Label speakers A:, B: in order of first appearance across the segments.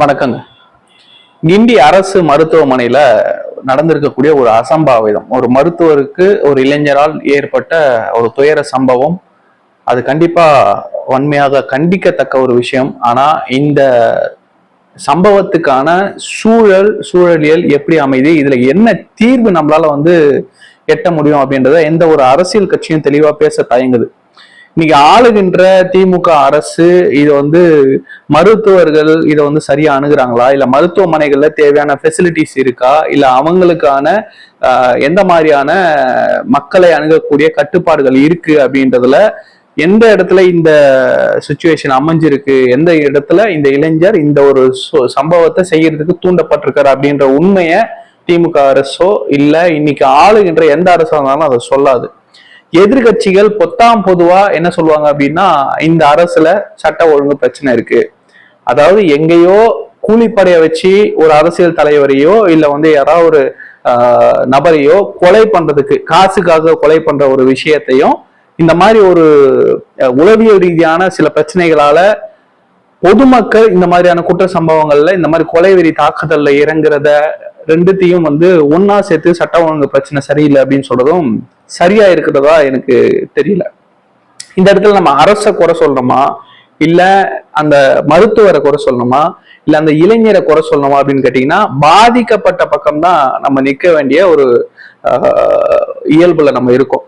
A: வணக்கங்க. கிண்டி அரசு மருத்துவமனையில நடந்திருக்கக்கூடிய ஒரு அசம்பாவிதம். ஒரு மருத்துவருக்கு ஒரு இளைஞரால் ஏற்பட்ட ஒரு துயர சம்பவம். அது கண்டிப்பா வன்மையாக கண்டிக்கத்தக்க ஒரு விஷயம். ஆனா இந்த சம்பவத்துக்கான சூழல் சூழலியல் எப்படி அமைது? இதுல என்ன தீர்வு நம்மளால வந்து எட்ட முடியும் அப்படின்றத எந்த ஒரு அரசியல் கட்சியும் தெளிவா பேச தயங்குது. இன்னைக்கு ஆளுகின்ற திமுக அரசு இது வந்து மருத்துவர்கள் இதை வந்து சரியா அணுகிறாங்களா? இல்ல மருத்துவமனைகள்ல தேவையான ஃபெசிலிட்டிஸ் இருக்கா? இல்ல அவங்களுக்கான எந்த மாதிரியான மக்களை அணுகக்கூடிய கட்டுப்பாடுகள் இருக்கு அப்படின்றதுல எந்த இடத்துல இந்த சுச்சுவேஷன் அமைஞ்சிருக்கு? எந்த இடத்துல இந்த இளைஞர் இந்த ஒரு சு- சம்பவத்தை செய்யறதுக்கு தூண்டப்பட்டிருக்காரு அப்படின்ற உண்மையை திமுக அரசோ இல்ல இன்னைக்கு ஆளுகின்ற எந்த அரசா இருந்தாலும் அதை சொல்லாது. எதிர்கட்சிகள் பொத்தாம் பொதுவா என்ன சொல்லுவாங்க அப்படின்னா இந்த அரசுல சட்ட ஒழுங்கு பிரச்சனை இருக்கு. அதாவது எங்கேயோ கூலிப்படையை வச்சு ஒரு அரசியல் தலைவரையோ இல்ல வந்து யாராவது ஒரு நபரையோ கொலை பண்றதுக்கு காசுக்காக கொலை பண்ற ஒரு விஷயத்தையும் இந்த மாதிரி ஒரு உளவியல் ரீதியான சில பிரச்சனைகளால பொதுமக்கள் இந்த மாதிரியான குற்ற சம்பவங்கள்ல இந்த மாதிரி கொலை வெறி தாக்குதல்ல இறங்குறத ரெண்டுத்தையும் வந்து ஒன்னா சேர்த்து சட்ட ஒழுங்கு பிரச்சனை சரியில்லை அப்படின்னு சொல்றதும் சரியா இருக்கிறதா எனக்கு தெரியல. இந்த இடத்துல நம்ம அரசை குறை சொல்லணுமா? இல்ல அந்த மருத்துவரை குறை சொல்லணுமா? இல்ல அந்த இளைஞரை குறை சொல்லணுமா அப்படின்னு கேட்டீங்கன்னா பாதிக்கப்பட்ட பக்கம்தான் நம்ம நிக்க வேண்டிய ஒரு இயல்புல நம்ம இருக்கோம்.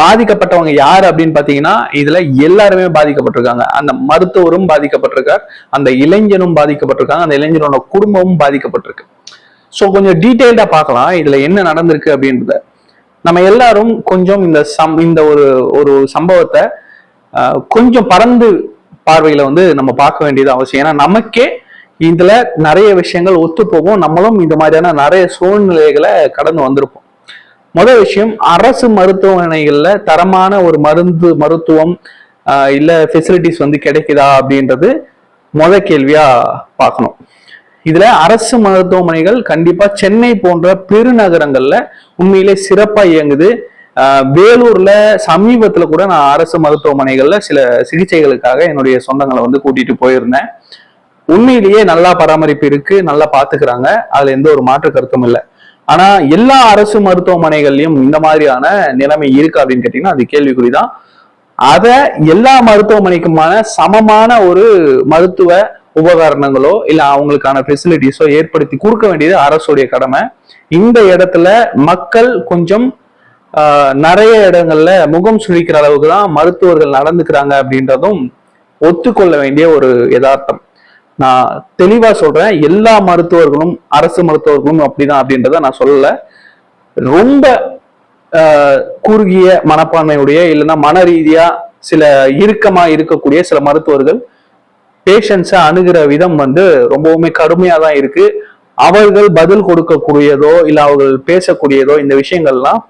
A: பாதிக்கப்பட்டவங்க யார் அப்படின்னு பாத்தீங்கன்னா இதுல எல்லாருமே பாதிக்கப்பட்டிருக்காங்க. அந்த மருத்துவரும் பாதிக்கப்பட்டிருக்கார் அந்த இளைஞனும் பாதிக்கப்பட்டிருக்காங்க அந்த இளைஞனோட குடும்பமும் பாதிக்கப்பட்டிருக்கு. ஸோ கொஞ்சம் டீட்டெயில்டா பார்க்கலாம் இதுல என்ன நடந்திருக்கு அப்படின்றத. நம்ம எல்லாரும் கொஞ்சம் இந்த சம் இந்த ஒரு ஒரு சம்பவத்தை கொஞ்சம் பறந்து பார்வையில வந்து நம்ம பார்க்க வேண்டியது அவசியம். ஏன்னா நமக்கே இதுல நிறைய விஷயங்கள் ஒத்து போகும் நம்மளும் இந்த மாதிரியான நிறைய சூழ்நிலைகளை கடந்து வந்திருப்போம். முதல் விஷயம் அரசு மருத்துவமனைகள்ல தரமான ஒரு மருந்து மருத்துவம் இல்ல ஃபெசிலிட்டிஸ் வந்து கிடைக்குதா அப்படின்றது முத கேள்வியா பார்க்கணும். இதுல அரசு மருத்துவமனைகள் கண்டிப்பா சென்னை போன்ற பெருநகரங்கள்ல உண்மையிலே சிறப்பா இயங்குது. வேலூர்ல சமீபத்துல கூட நான் அரசு மருத்துவமனைகள்ல சில சிகிச்சைகளுக்காக என்னுடைய சொந்தங்களை வந்து கூட்டிட்டு போயிருந்தேன். உண்மையிலேயே நல்லா பராமரிப்பு இருக்கு நல்லா பாத்துக்கிறாங்க. அதுல எந்த ஒரு மாற்று கருத்தும் இல்லை. ஆனா எல்லா அரசு மருத்துவமனைகள்லயும் இந்த மாதிரியான நிலைமை இருக்கு அப்படின்னு கேட்டீங்கன்னா அது கேள்விக்குறிதான். அத எல்லா மருத்துவமனைக்குமான சமமான ஒரு மருத்துவ உபகரணங்களோ இல்ல அவங்களுக்கான ஃபெசிலிட்டிஸோ ஏற்படுத்தி கொடுக்க வேண்டியது அரசுடைய கடமை. இந்த இடத்துல மக்கள் கொஞ்சம் நிறைய இடங்கள்ல முகம் சுழிக்கிற அளவுக்கு தான் மருத்துவர்கள் நடந்துக்கிறாங்க அப்படின்றதும் ஒத்துக்கொள்ள வேண்டிய ஒரு யதார்த்தம். நான் தெளிவா சொல்றேன் எல்லா மருத்துவர்களும் அரசு மருத்துவர்களும் அப்படிதான் அப்படின்றத நான் சொல்லல. ரொம்ப குறுகிய மனப்பான்மையுடைய இல்லைன்னா மன ரீதியா சில இறுக்கமா இருக்கக்கூடிய சில மருத்துவர்கள் பேஷண்ட்ஸை அணுகிற விதம் வந்து ரொம்பவுமே கடுமையாக தான் இருக்கு. அவர்கள் பதில் கொடுக்கக்கூடியதோ இல்ல அவர்கள் பேசக்கூடியதோ இந்த விஷயங்கள்லாம்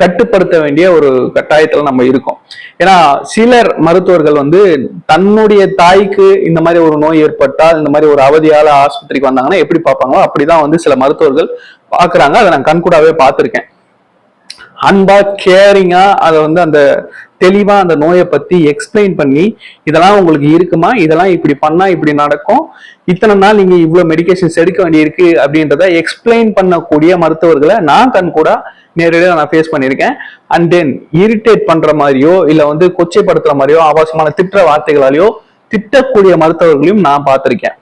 A: கட்டுப்படுத்த வேண்டிய ஒரு கட்டாயத்துல நம்ம இருக்கோம். ஏன்னா சிலர் மருத்துவர்கள் வந்து தன்னுடைய தாய்க்கு இந்த மாதிரி ஒரு நோய் ஏற்பட்டால் இந்த மாதிரி ஒரு அவதியால ஆஸ்பத்திரிக்கு வந்தாங்கன்னா எப்படி பார்ப்பாங்களோ அப்படிதான் வந்து சில மருத்துவர்கள் பார்க்குறாங்க. அதை நான் கண்கூடாவே பார்த்திருக்கேன். அன்பா கேரிங்கா அதை வந்து அந்த தெளிவாக அந்த நோயை பற்றி எக்ஸ்பிளைன் பண்ணி இதெல்லாம் உங்களுக்கு இருக்குமா? இதெல்லாம் இப்படி பண்ணால் இப்படி நடக்கும்? இத்தனை நாள் நீங்கள் இவ்வளோ மெடிகேஷன்ஸ் எடுக்க வேண்டியிருக்கு அப்படின்றத எக்ஸ்பிளைன் பண்ணக்கூடிய மருத்துவர்களை நான் கண் கூட நேரடியாக நான் ஃபேஸ் பண்ணியிருக்கேன். அண்ட் தென் இரிட்டேட் பண்ணுற மாதிரியோ இல்லை வந்து கொச்சைப்படுத்துகிற மாதிரியோ ஆபாசமான திட்டுற வார்த்தைகளாலேயோ திட்டக்கூடிய மருத்துவர்களையும் நான் பார்த்துருக்கேன்.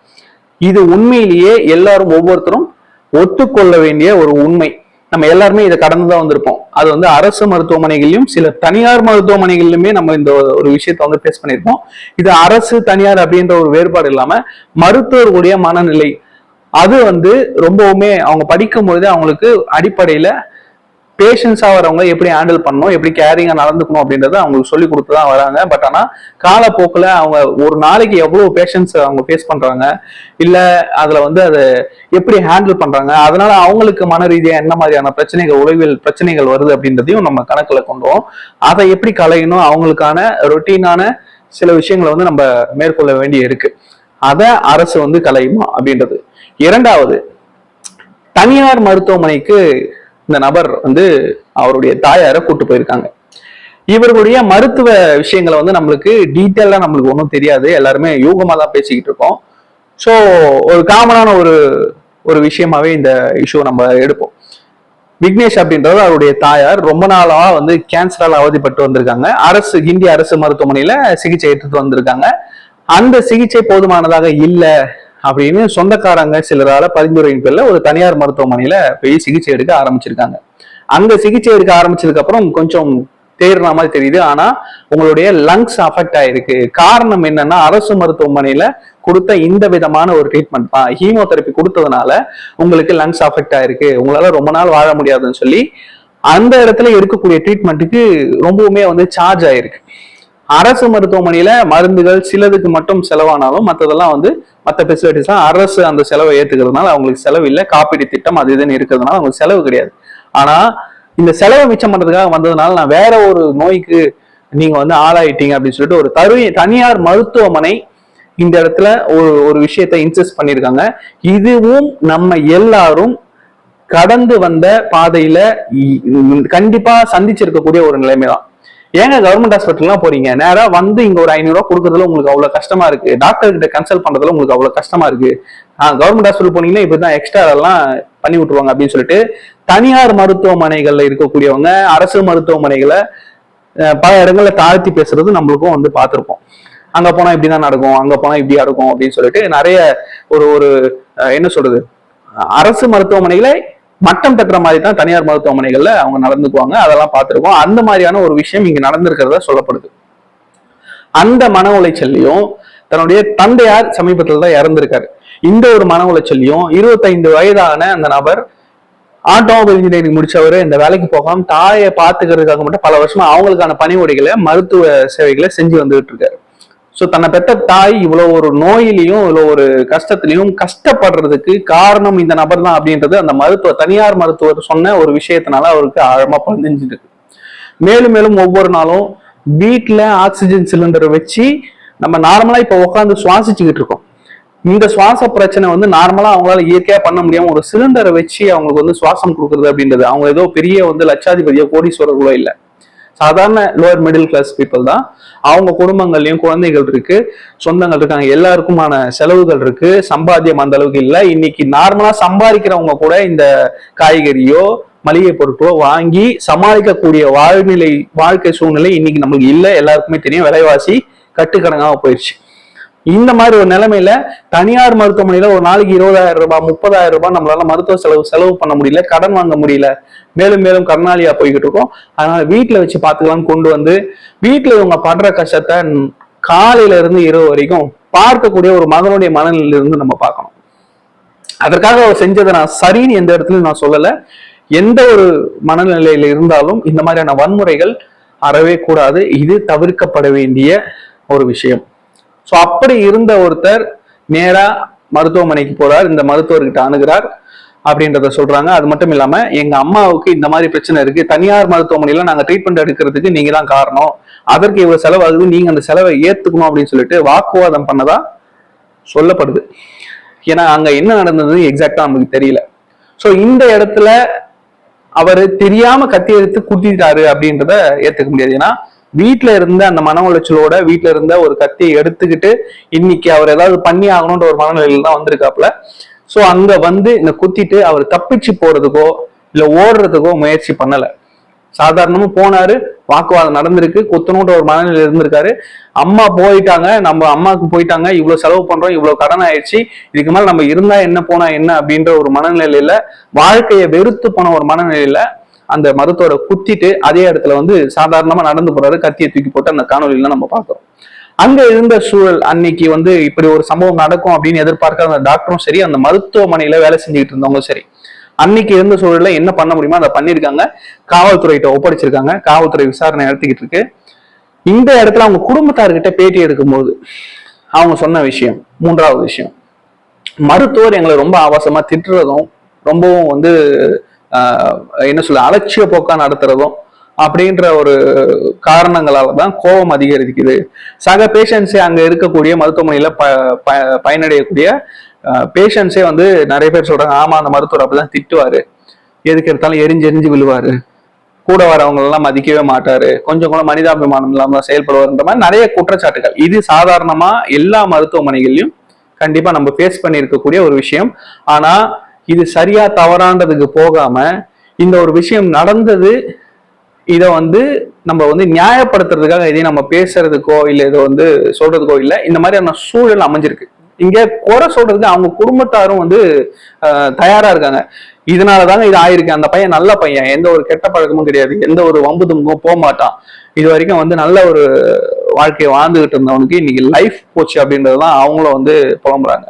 A: இது உண்மையிலேயே எல்லாரும் ஒவ்வொருத்தரும் ஒத்துக்கொள்ள வேண்டிய ஒரு உண்மை. நம்ம எல்லாருமே இதை கடந்து தான் வந்திருப்போம். அது வந்து அரசு மருத்துவமனைகளிலும் சில தனியார் மருத்துவமனைகளிலுமே நம்ம இந்த ஒரு விஷயத்தை வந்து ஃபேஸ் பண்ணியிருப்போம். இது அரசு தனியார் அப்படின்ற ஒரு வேறுபாடு இல்லாம மருத்துவர்களுடைய மனநிலை. அது வந்து ரொம்பவுமே அவங்க படிக்கும் பொழுது அவங்களுக்கு அடிப்படையில பேஷன்ஸா வரவங்க எப்படி ஹேண்டில் பண்ணணும் எப்படி கேரிங்கா நடந்துக்கணும் அப்படின்றத அவங்களுக்கு சொல்லி கொடுத்து தான் வராங்க. பட் ஆனா காலப்போக்கில் அவங்க ஒரு நாளைக்கு எவ்வளவு பேஷன்ஸ் அவங்க ஃபேஸ் பண்றாங்க இல்ல அதுல வந்து அதை எப்படி ஹேண்டில் பண்றாங்க அதனால அவங்களுக்கு மன ரீதியா என்ன மாதிரியான பிரச்சனைகள் உளவியல் பிரச்சனைகள் வருது அப்படின்றதையும் நம்ம கணக்குல கொண்டோம். அதை எப்படி களையணும் அவங்களுக்கான ரொட்டீனான சில விஷயங்களை வந்து நம்ம மேற்கொள்ள வேண்டி இருக்கு. அதை அரசு வந்து கலையுமா அப்படின்றது. இரண்டாவது தனியார் மருத்துவமனைக்கு இந்த நபர் வந்து அவருடைய தாயாரை கூட்டு போயிருக்காங்க. இவர்களுடைய மருத்துவ விஷயங்களை வந்து நம்மளுக்கு டீட்டெயிலாக நம்மளுக்கு ஒன்றும் தெரியாது. எல்லாருமே யூகமாக தான் பேசிக்கிட்டு இருக்கோம். ஸோ ஒரு காமனான ஒரு ஒரு விஷயமாவே இந்த இஷ்யூ நம்ம எடுப்போம். விக்னேஷ் அப்படின்றது அவருடைய தாயார் ரொம்ப நாளா வந்து கேன்சரால் அவதிப்பட்டு வந்திருக்காங்க. அரசு இந்திய அரசு மருத்துவமனையில சிகிச்சை எடுத்துட்டு வந்திருக்காங்க. அந்த சிகிச்சை போதுமானதாக இல்லை. அப்படின்னு சொந்தக்காரங்க சிலரால பரிந்துரையின் பேர்ல ஒரு தனியார் மருத்துவமனையில போய் சிகிச்சை எடுக்க ஆரம்பிச்சிருக்காங்க. அங்க சிகிச்சை எடுக்க ஆரம்பிச்சதுக்கு அப்புறம் கொஞ்சம் தேர்ற மாதிரி தெரியுது. ஆனா உங்களுடைய லங்ஸ் அஃபெக்ட் ஆயிருக்கு. காரணம் என்னன்னா அரசு மருத்துவமனையில கொடுத்த இந்த விதமான ஒரு ட்ரீட்மெண்ட் தான் ஹீமோதெரப்பி கொடுத்ததுனால உங்களுக்கு லங்ஸ் அஃபெக்ட் ஆயிருக்கு. உங்களால ரொம்ப நாள் வாழ முடியாதுன்னு சொல்லி அந்த இடத்துல எடுக்கக்கூடிய ட்ரீட்மெண்ட்டுக்கு ரொம்பவுமே வந்து சார்ஜ் ஆயிருக்கு. அரசு மருத்துவமனையில மருந்துகள் சிலதுக்கு மட்டும் செலவானாலும் மற்றதெல்லாம் வந்து மற்ற ஃபெசிலிட்டிஸ்லாம் அரசு அந்த செலவை ஏத்துக்கிறதுனால அவங்களுக்கு செலவு இல்லை. காப்பீடு திட்டம் அது இதுன்னு இருக்கிறதுனால அவங்களுக்கு செலவு கிடையாது. ஆனா இந்த செலவை மிச்சம் பண்றதுக்காக வந்ததுனால நான் வேற ஒரு நோய்க்கு நீங்க வந்து ஆளாயிட்டீங்க அப்படின்னு சொல்லிட்டு ஒரு தரு தனியார் மருத்துவமனை இந்த இடத்துல ஒரு ஒரு விஷயத்த இன்சஸ்ட் பண்ணியிருக்காங்க. இதுவும் நம்ம எல்லாரும் கடந்து வந்த பாதையில இ- கண்டிப்பா சந்திச்சிருக்கக்கூடிய ஒரு நிலைமை தான் ஏங்க கவர்மெண்ட் ஹாஸ்பிட்டல்லாம் போறீங்க? நேராக வந்து இங்க ஒரு ஐநூறுரூவா கொடுக்கறதுல உங்களுக்கு அவ்வளவு கஷ்டமா இருக்கு. டாக்டர் கிட்ட கன்சல்ட் பண்றதுல உங்களுக்கு அவ்வளவு கஷ்டமா இருக்கு. கவர்மெண்ட் ஹாஸ்பிட்டல் போனீங்கன்னா இப்படிதான் எக்ஸ்ட்ரா எல்லாம் பண்ணி விட்டுருவாங்க அப்படின்னு சொல்லிட்டு தனியார் மருத்துவமனைகள்ல இருக்கக்கூடியவங்க அரசு மருத்துவமனைகளை பல இடங்கள்ல தாழ்த்தி பேசுறது நம்மளுக்கும் வந்து பார்த்துருப்போம். அங்க போனா இப்படிதான் நடக்கும் அங்க போனா இப்படியா இருக்கும் அப்படின்னு சொல்லிட்டு நிறைய ஒரு ஒரு என்ன சொல்றது? அரசு மருத்துவமனைகளை மட்டம் தட்டுற மாதிரி தான் தனியார் மருத்துவமனைகள்ல அவங்க நடந்துக்குவாங்க. அதெல்லாம் பார்த்துருக்கோம். அந்த மாதிரியான ஒரு விஷயம் இங்க நடந்திருக்கிறதா சொல்லப்படுது. அந்த மன உளைச்சல்லையும் தன்னுடைய தந்தையார் சமீபத்தில் தான் இறந்திருக்காரு. இந்த ஒரு மன உளைச்சல்லையும் இருபத்தைந்து வயதான அந்த நபர் ஆட்டோமொபைல் இன்ஜினியரிங் முடிச்சவரு இந்த வேலைக்கு போகாம தாயை பாத்துக்கிறதுக்காக மட்டும் பல வருஷமா அவங்களுக்கான பணி உடைகளை மருத்துவ சேவைகளை செஞ்சு வந்துகிட்டு இருக்காரு. ஸோ தன்னை பெற்ற தாய் இவ்வளோ ஒரு நோயிலையும் இவ்வளோ ஒரு கஷ்டத்திலையும் கஷ்டப்படுறதுக்கு காரணம் இந்த நபர் தான் அப்படின்றது அந்த மருத்துவ தனியார் மருத்துவர் சொன்ன ஒரு விஷயத்தினால அவருக்கு ஆழமாக பதிஞ்சிருக்கு. மேலும் மேலும் ஒவ்வொரு நாளும் வீட்டில் ஆக்சிஜன் சிலிண்டரை வச்சு நம்ம நார்மலாக இப்போ உட்காந்து சுவாசிச்சுக்கிட்டு இருக்கோம். இந்த சுவாச பிரச்சனை வந்து நார்மலாக அவங்களால இயற்கையாக பண்ண முடியாமல் ஒரு சிலிண்டரை வச்சு அவங்களுக்கு வந்து சுவாசம் கொடுக்குறது அப்படின்றது. அவங்க ஏதோ பெரிய வந்து லட்சாதிபதியோ கோடீஸ்வரர்களோ இல்லை. சாதாரண லோவர் மிடில் கிளாஸ் பீப்புள் தான். அவங்க குடும்பங்கள்லையும் குழந்தைகள் இருக்கு. சொந்தங்கள் இருக்காங்க. எல்லாருக்குமான செலவுகள் இருக்கு. சம்பாத்தியம் அந்த அளவுக்கு இல்லை. இன்னைக்கு நார்மலா சம்பாதிக்கிறவங்க கூட இந்த காய்கறியோ மளிகை பொருட்களோ வாங்கி சமாளிக்கக்கூடிய வாழ்நிலை வாழ்க்கை சூழ்நிலை இன்னைக்கு நம்மளுக்கு இல்லை. எல்லாருக்குமே தெரியும். விலைவாசி கட்டுக்கடங்காக போயிடுச்சு. இந்த மாதிரி ஒரு நிலைமையில தனியார் மருத்துவமனையில ஒரு நாளைக்கு இருபதாயிரம் ரூபாய் முப்பதாயிரம் ரூபாய் நம்மளால மருத்துவ செலவு செலவு பண்ண முடியல கடன் வாங்க முடியல. மேலும் மேலும் கடனாளியா போய்கிட்டு இருக்கோம். அதனால வீட்டுல வச்சு பாத்துக்கலாம்னு கொண்டு வந்து வீட்டுல இவங்க படுற கஷ்டத்தை காலையில இருந்து இரவு வரைக்கும் பார்க்கக்கூடிய ஒரு மகனுடைய மனநிலையில இருந்து நம்ம பார்க்கணும். அதற்காக அவர் செஞ்சதை நான் சரின்னு எந்த இடத்துலயும் நான் சொல்லல. எந்த ஒரு மனநிலையில இருந்தாலும் இந்த மாதிரியான வன்முறைகள் அறவே கூடாது. இது தவிர்க்கப்பட வேண்டிய ஒரு விஷயம். ஸோ அப்படி இருந்த ஒருத்தர் நேரா மருத்துவமனைக்கு போறார். இந்த மருத்துவர்கிட்ட அணுகிறார் அப்படின்றத சொல்றாங்க. அது மட்டும் இல்லாம எங்க அம்மாவுக்கு இந்த மாதிரி பிரச்சனை இருக்கு. தனியார் மருத்துவமனையில நாங்க ட்ரீட்மெண்ட் எடுக்கிறதுக்கு நீங்க தான் காரணம். அதற்கு இவ்வளவு செலவாகுது நீங்க அந்த செலவை ஏத்துக்கணும் அப்படின்னு சொல்லிட்டு வாக்குவாதம் பண்ணதா சொல்லப்படுது. ஏன்னா அங்க என்ன நடந்தது எக்ஸாக்டா நமக்கு தெரியல. சோ இந்த இடத்துல அவர் தெரியாம கத்தி எடுத்து குத்திட்டாரு அப்படின்றத ஏத்துக்க முடியாது. ஏன்னா வீட்டில் இருந்த அந்த மன உளைச்சலோட வீட்டில் இருந்த ஒரு கத்தியை எடுத்துக்கிட்டு இன்னைக்கு அவர் ஏதாவது பண்ணி ஆகணுன்ற ஒரு மனநிலையில தான் வந்திருக்காப்ல ஸோ அங்கே வந்து இந்த குத்திட்டு அவர் தப்பிச்சு போறதுக்கோ இல்லை ஓடுறதுக்கோ முயற்சி பண்ணலை. சாதாரணமாக போனாரு வாக்குவாதம் நடந்திருக்கு குத்தணுன்ற ஒரு மனநிலை இருந்திருக்காரு. அம்மா போயிட்டாங்க நம்ம அம்மாவுக்கு போயிட்டாங்க இவ்வளவு செலவு பண்றோம் இவ்வளவு கடன் ஆயிடுச்சு இதுக்கு மேல நம்ம இருந்தா என்ன போனா என்ன அப்படின்ற ஒரு மனநிலையில வாழ்க்கையை வெறுத்து போன ஒரு மனநிலையில அந்த மருத்துவரை குத்திட்டு அதே இடத்துல வந்து சாதாரணமா நடந்து போறாரு கத்தியை தூக்கி போட்டு அந்த காணொலியில நம்ம பார்க்கிறோம். அங்க இருந்த சூழல் அன்னைக்கு வந்து இப்படி ஒரு சம்பவம் நடக்கும் அப்படின்னு எதிர்பார்க்காத அந்த டாக்டரும் சரி அந்த மருத்துவமனையில வேலை செஞ்சுக்கிட்டு இருந்தவங்க சரி. அன்னைக்கு இருந்த சூழல்ல என்ன பண்ண முடியுமோ அதை பண்ணிருக்காங்க காவல்துறையிட்ட ஒப்படைச்சிருக்காங்க. காவல்துறை விசாரணை நடத்திக்கிட்டு இருக்கு. இந்த இடத்துல அவங்க குடும்பத்தார்கிட்ட பேட்டி எடுக்கும்போது அவங்க சொன்ன விஷயம் மூன்றாவது விஷயம். மருத்துவர் எங்களை ரொம்ப ஆபாசமா திட்டுறதும் ரொம்பவும் வந்து என்ன சொல்ல அலட்சிய போக்கா நடத்துறதும் அப்படின்ற ஒரு காரணங்களால தான் கோபம் அதிகரிக்குது. சக பேஷண்ட்ஸே அங்க இருக்கக்கூடிய மருத்துவமனையில ப ப- பயனடையக்கூடிய பேஷண்ட்ஸே வந்து நிறைய பேர் சொல்றாங்க ஆமா அந்த மருத்துவர் அப்படிதான் திட்டுவாரு. எதுக்கு எடுத்தாலும் எரிஞ்சு எரிஞ்சு விழுவாரு. கூட வரவங்களெல்லாம் மதிக்கவே மாட்டாரு. கொஞ்சம் கூட மனிதாபிமானம் இல்லாம செயல்படுவாருன்ற மாதிரி நிறைய குற்றச்சாட்டுகள். இது சாதாரணமா எல்லா மருத்துவமனைகள்லயும் கண்டிப்பா நம்ம ஃபேஸ் பண்ணியிருக்கக்கூடிய ஒரு விஷயம். ஆனா இது சரியா தவறான்றதுக்கு போகாம இந்த ஒரு விஷயம் நடந்தது இதை வந்து நம்ம வந்து நியாயப்படுத்துறதுக்காக இதையும் நம்ம பேசுறதுக்கோ இல்லை இதை வந்து சொல்றதுக்கோ இல்லை இந்த மாதிரியான சூழல் அமைஞ்சிருக்கு. இங்க குறை சொல்றதுக்கு அவங்க குடும்பத்தாரும் வந்து தயாரா இருக்காங்க. இதனாலதாங்க இது ஆயிருக்கு. அந்த பையன் நல்ல பையன். எந்த ஒரு கெட்ட பழக்கமும் கிடையாது. எந்த ஒரு வம்பு தும்பும் போக மாட்டான். இது வரைக்கும் வந்து நல்ல ஒரு வாழ்க்கையை வாழ்ந்துகிட்டு இருந்தவனுக்கு இன்னைக்கு லைஃப் போச்சு அப்படின்றதுதான் அவங்களும் வந்து புலம்புறாங்க.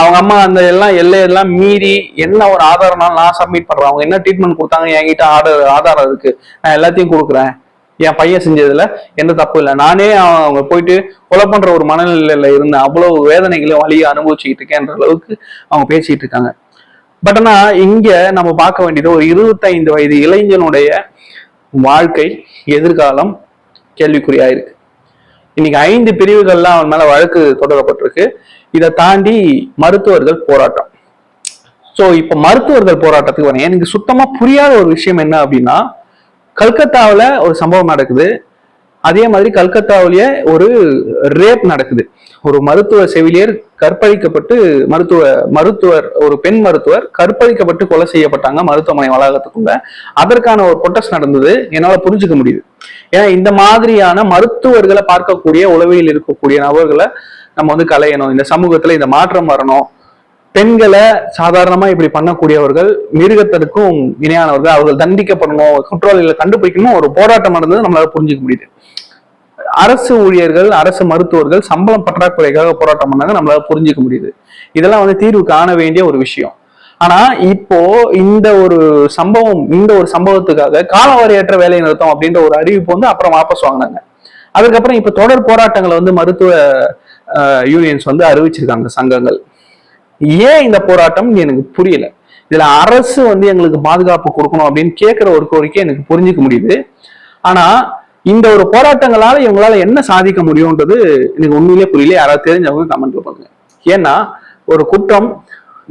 A: அவங்க அம்மா அந்த எல்லாம் எல்லையெல்லாம் மீறி என்ன ஒரு ஆதாரம்னாலும் நான் சப்மிட் பண்றேன். அவங்க என்ன ட்ரீட்மெண்ட் கொடுத்தாங்க? என்கிட்ட ஆர்டர் ஆதாரம் இருக்கு. நான் எல்லாத்தையும் கொடுக்குறேன். என் பையன் செஞ்சதுல எந்த தப்பு இல்லை. நானே அவங்க போயிட்டு கொலை பண்ற ஒரு மனநிலையில இருந்த அவ்வளவு வேதனைகளையும் வழியை அனுபவிச்சுக்கிட்டு இருக்கேன்ற அளவுக்கு அவங்க பேசிட்டு இருக்காங்க. பட் ஆனா இங்க நம்ம பார்க்க வேண்டியது ஒரு இருபத்தைந்து வயது இளைஞனுடைய வாழ்க்கை எதிர்காலம் கேள்விக்குறியா இருக்கு. இன்னைக்கு ஐந்து பிரிவுகள்லாம் அவன் மேல வழக்கு தொடரப்பட்டிருக்கு. இதை தாண்டி மருத்துவர்கள் போராட்டம். சோ இப்ப மருத்துவர்கள் போராட்டத்துக்கு வரேன். எனக்கு சுத்தமா புரியாத ஒரு விஷயம் என்ன அப்படின்னா கல்கத்தாவுல ஒரு சம்பவம் நடக்குது. அதே மாதிரி கல்கத்தாவிலேயே ஒரு ரேப் நடக்குது. ஒரு மருத்துவ செவிலியர் கற்பழிக்கப்பட்டு மருத்துவ மருத்துவர் ஒரு பெண் மருத்துவர் கற்பழிக்கப்பட்டு கொலை செய்யப்பட்டாங்க மருத்துவமனை வளாகத்துக்குள்ள. அதற்கான ஒரு protest நடந்தது. என்னால புரிஞ்சுக்க முடியுது. ஏன்னா இந்த மாதிரியான மருத்துவர்களை பார்க்கக்கூடிய உளவியல் இருக்கக்கூடிய நபர்களை நம்ம வந்து கலையணும் இந்த சமூகத்துல இந்த மாற்றம் வரணும். பெண்களை சாதாரணமா இப்படி பண்ணக்கூடியவர்கள் மிருகத்திற்கும் இணையானவர்கள் அவர்கள் தண்டிக்கப்படணும் குற்றவாளிகளை கண்டுபிடிக்கணும் ஒரு போராட்டம் நடந்தது. நம்மளால புரிஞ்சுக்க முடியுது. அரசு ஊழியர்கள் அரசு மருத்துவர்கள் சம்பளம் பற்றாக்குறைக்காக போராட்டம் பண்ணாங்க. நம்மளால புரிஞ்சுக்க முடியுது. இதெல்லாம் வந்து தீர்வு காண வேண்டிய ஒரு விஷயம். ஆனா இப்போ இந்த ஒரு சம்பவம் இந்த ஒரு சம்பவத்துக்காக காலவரையற்ற வேலை நிறுத்தம் அப்படின்ற ஒரு அறிவிப்பு வந்து அப்புறம் வாபஸ் வாங்கினாங்க. அதுக்கப்புறம் இப்ப தொடர் போராட்டங்களை வந்து மருத்துவ யூனியன்ஸ் வந்து அறிவிச்சிருக்காங்க சங்கங்கள். ஏன் இந்த போராட்டம்? எனக்கு புரியல. இதுல அரசு வந்து எங்களுக்கு பாதுகாப்பு கொடுக்கணும் அப்படின்னு கேட்கிற ஒரு கோரிக்கை எனக்கு புரிஞ்சுக்க முடியுது. ஆனா இந்த ஒரு போராட்டங்களால இவங்களால என்ன சாதிக்க முடியும்ன்றது எனக்கு உண்மையிலே புரியல. யாராவது தெரிஞ்சவங்க கமெண்ட்ல பண்ணுங்க ஏன்னா ஒரு குற்றம்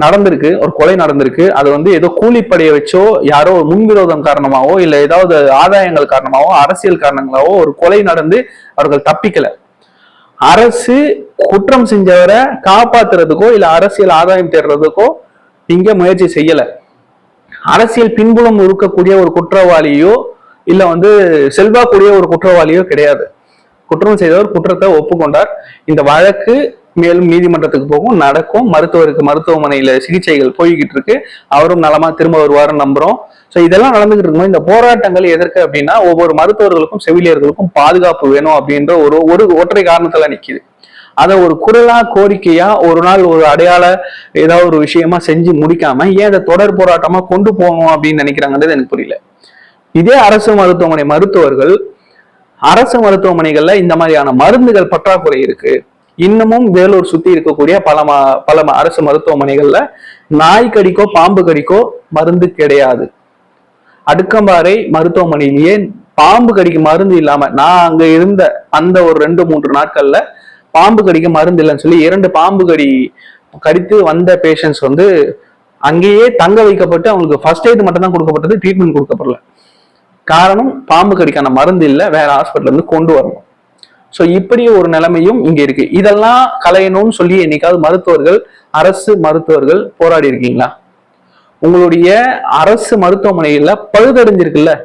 A: நடந்திருக்கு ஒரு கொலை நடந்திருக்கு. அது வந்து ஏதோ கூலிப்படையை வச்சோ யாரோ ஒரு முன்விரோதம் காரணமாவோ இல்லை ஏதாவது ஆதாயங்கள் காரணமாவோ அரசியல் காரணங்களாவோ ஒரு கொலை நடந்து அவர்கள் தப்பிக்கல. அரசு குற்றம் செஞ்சவரை காப்பாத்துறதுக்கோ இல்லை அரசியல் ஆதாயம் தேடுறதுக்கோ இங்க முயற்சி செய்யல. அரசியல் பின்புலம் இருக்கக்கூடிய ஒரு குற்றவாளியோ இல்ல வந்து செல்வாக்கூடிய ஒரு குற்றவாளியோ கிடையாது. குற்றம் செய்தவர் குற்றத்தை ஒப்புக்கொண்டார். இந்த வழக்கு மேலும் நீதிமன்றத்துக்கு போகும் நடக்கும். மருத்துவருக்கு மருத்துவமனையில சிகிச்சைகள் போய்கிட்டு இருக்கு. அவரும் நலமா திரும்ப வருவாருன்னு நம்புறோம். சோ இதெல்லாம் நடந்துகிட்டு இருக்கும்போது இந்த போராட்டங்கள் எதற்கு அப்படின்னா ஒவ்வொரு மருத்துவர்களுக்கும் செவிலியர்களுக்கும் பாதுகாப்பு வேணும் அப்படின்ற ஒரு ஒரு ஒற்றை காரணத்துல நிக்குது. அதை ஒரு குரலா கோரிக்கையா ஒரு நாள் ஒரு அடையாள ஏதாவது ஒரு விஷயமா செஞ்சு முடிக்காம ஏன் அதை தொடர் போராட்டமா கொண்டு போகணும் அப்படின்னு நினைக்கிறாங்கன்றது எனக்கு புரியல. இதே அரசு மருத்துவமனை மருத்துவர்கள் அரசு மருத்துவமனைகள்ல இந்த மாதிரியான மருந்துகள் பற்றாக்குறை இருக்கு. இன்னமும் வேலூர் சுத்தி இருக்கக்கூடிய பல ம- பல ம- அரசு மருத்துவமனைகள்ல நாய் கடிக்கோ பாம்பு கடிக்கோ மருந்து கிடையாது. அடுக்கம்பாறை மருத்துவமனையிலேயே பாம்பு கடிக்க மருந்து இல்லாம நான் அங்க இருந்த அந்த ஒரு ரெண்டு மூன்று நாட்கள்ல பாம்பு கடிக்க மருந்து இல்லைன்னு சொல்லி இரண்டு பாம்பு கடி கடித்து வந்த பேஷண்ட்ஸ் வந்து அங்கேயே தங்க வைக்கப்பட்டு அவங்களுக்கு ஃபர்ஸ்ட் எய்ட் மட்டும் தான் கொடுக்கப்பட்டது ட்ரீட்மெண்ட் கொடுக்கப்படல. காரணம் பாம்பு கடிக்கான மருந்து இல்லை வேற ஹாஸ்பிட்டல் இருந்து கொண்டு வரணும். ஸோ இப்படி ஒரு நிலைமையும் இங்க இருக்கு. இதெல்லாம் கலையணும்னு சொல்லி என்னைக்காவது மருத்துவர்கள் அரசு மருத்துவர்கள் போராடி இருக்கீங்களா? உங்களுடைய அரசு மருத்துவமனைகள்ல பழுதடைஞ்சிருக்குல்ல?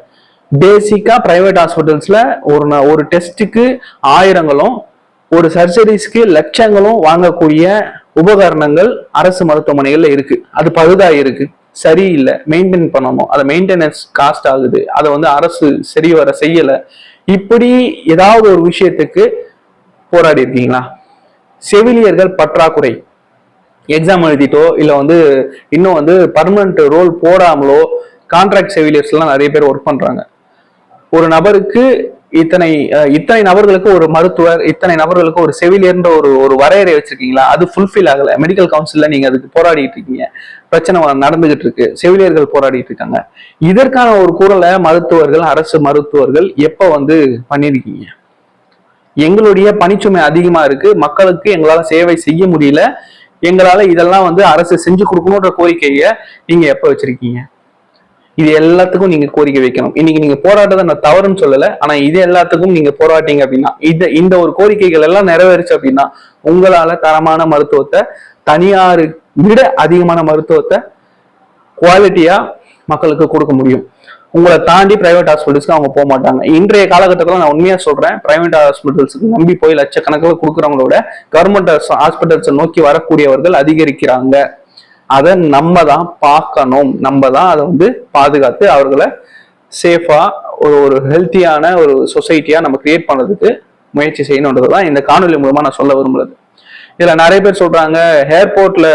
A: பேசிக்கா பிரைவேட் ஹாஸ்பிட்டல்ஸ்ல ஒரு ந- ஒரு டெஸ்ட்டுக்கு ஆயிரங்களும் ஒரு சர்ஜரிஸ்க்கு லட்சங்களும் வாங்கக்கூடிய உபகரணங்கள் அரசு மருத்துவமனைகள்ல இருக்கு. அது பழுதா இருக்கு சரியில்லை மெயின்டைன் பண்ணணும். அதை மெயின்டெனன்ஸ் காஸ்ட் ஆகுது. அதை வந்து அரசு சரி வர செய்யலை. இப்படி ஏதாவது ஒரு விஷயத்துக்கு போராடி இருக்கீங்களா? செவிலியர்கள் பற்றாக்குறை. எக்ஸாம் எழுதிட்டோ இல்லை வந்து இன்னும் வந்து பர்மனன்ட் ரோல் போடாமலோ கான்ட்ராக்ட் செவிலியர்ஸ்லாம் நிறைய பேர் ஒர்க் பண்ணுறாங்க ஒரு நபருக்கு இத்தனை இத்தனை நபர்களுக்கு ஒரு மருத்துவர் இத்தனை நபர்களுக்கு ஒரு செவிலியர்ன்ற ஒரு ஒரு வரையறை வச்சிருக்கீங்களா? அது ஃபுல்ஃபில் ஆகல. மெடிக்கல் கவுன்சில்ல நீங்க அதுக்கு போராடிட்டு இருக்கீங்க. பிரச்சனை நடந்துகிட்டு இருக்கு. செவிலியர்கள் போராடிட்டு இருக்காங்க. இதற்கான ஒரு குரலை மருத்துவர்கள் அரசு மருத்துவர்கள் எப்ப வந்து பண்ணிருக்கீங்க? எங்களுடைய பணிச்சுமை அதிகமா இருக்கு. மக்களுக்கு எங்களால சேவை செய்ய முடியல. எங்களால இதெல்லாம் வந்து அரசு செஞ்சு கொடுக்கணுன்ற கோரிக்கையை நீங்க எப்ப வச்சிருக்கீங்க? இது எல்லாத்துக்கும் நீங்க கோரிக்கை வைக்கணும். இன்னைக்கு நீங்க போராட்டத்தை நான் தவறுன்னு சொல்லல. ஆனா இது எல்லாத்துக்கும் நீங்க போராட்டிங்க அப்படின்னா இந்த இந்த ஒரு கோரிக்கைகள் எல்லாம் நிறைவேறுச்சு அப்படின்னா உங்களால தரமான மருத்துவத்தை தனியார் விட அதிகமான மருத்துவத்தை குவாலிட்டியா மக்களுக்கு கொடுக்க முடியும். உங்களை தாண்டி பிரைவேட் ஹாஸ்பிட்டல்ஸ்க்கு அவங்க போக மாட்டாங்க இன்றைய காலகட்டத்தில் நான் உண்மையா சொல்றேன் பிரைவேட் ஹாஸ்பிட்டல்ஸ்க்கு நம்பி போய் லட்சக்கணக்கில் கொடுக்குறவங்களோட கவர்மெண்ட் ஹாஸ்பிட்டல்ஸை நோக்கி வரக்கூடியவர்கள் அதிகரிக்கிறாங்க. அதை நம்ம தான் பார்க்கணும். நம்ம தான் அதை வந்து பாதுகாத்து அவர்களை சேஃபா ஒரு ஒரு ஹெல்த்தியான ஒரு சொசைட்டியா நம்ம கிரியேட் பண்ணுறதுக்கு முயற்சி செய்யணுன்றது தான் இந்த காணொலி மூலமா நான் சொல்ல விரும்புறது. இதுல நிறைய பேர் சொல்றாங்க ஏர்போர்ட்ல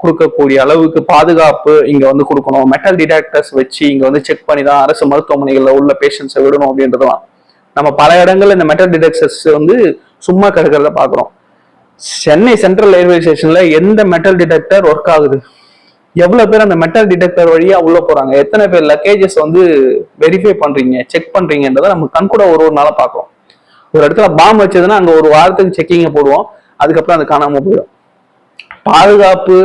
A: கொடுக்கக்கூடிய அளவுக்கு பாதுகாப்பு இங்க வந்து கொடுக்கணும். மெட்டல் டிடெக்டர்ஸ் வச்சு இங்க வந்து செக் பண்ணி தான் அரசு மருத்துவமனைகள்ல உள்ள பேஷண்ட்ஸை விடணும் அப்படின்றதுலாம் நம்ம பல இடங்கள்ல இந்த மெட்டல் டிடெக்டர்ஸ் வந்து சும்மா கிடக்கிறத பாக்குறோம் சென்னை சென்ட்ரல் ரயில்வே ஸ்டேஷன்ல எந்த மெட்டல் டிடெக்டர் ஒர்க் ஆகுது? எவ்வளவு பேர் அந்த மெட்டல் டிடெக்டர் வழியா உள்ள போறாங்க? எத்தனை பேர் லக்கேஜஸ் வந்து வெரிஃபை பண்றீங்க செக் பண்றீங்கன்றதை நம்ம கண்கூட ஒரு ஒரு நாளா பார்க்கறோம். ஒரு இடத்துல பாம்பு வச்சதுன்னா அங்க ஒரு வாரத்துக்கு செக்கிங்க போடுவோம். அதுக்கப்புறம் அது காணாம போயிடும். பாதுகாப்பு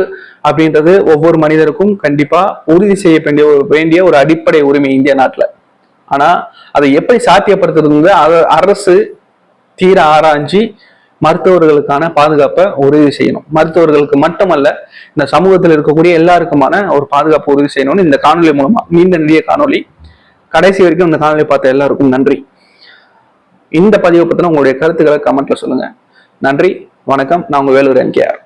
A: அப்படின்றது ஒவ்வொரு மனிதருக்கும் கண்டிப்பா உறுதி செய்ய வேண்டிய ஒரு வேண்டிய ஒரு அடிப்படை உரிமை இந்திய நாட்டுல. ஆனா அதை எப்படி சாத்தியப்படுத்துறதுங்கிறது அதை அரசு தீர ஆராய்ஞ்சி மருத்துவர்களுக்கான பாதுகாப்பை உறுதி செய்யணும். மருத்துவர்களுக்கு மட்டுமல்ல இந்த சமூகத்தில் இருக்கக்கூடிய எல்லாருக்குமான ஒரு பாதுகாப்பு உறுதி செய்யணும்னு இந்த காணொலி மூலமா நீண்ட நெடிய காணொலி கடைசி வரைக்கும் இந்த காணொலி பார்த்த எல்லாருக்கும் நன்றி. இந்த பதிவை பத்தின உங்களுடைய கருத்துக்களை கமெண்ட்ல சொல்லுங்க. நன்றி வணக்கம். நான் உங்க வேலூர் என்கேஆர்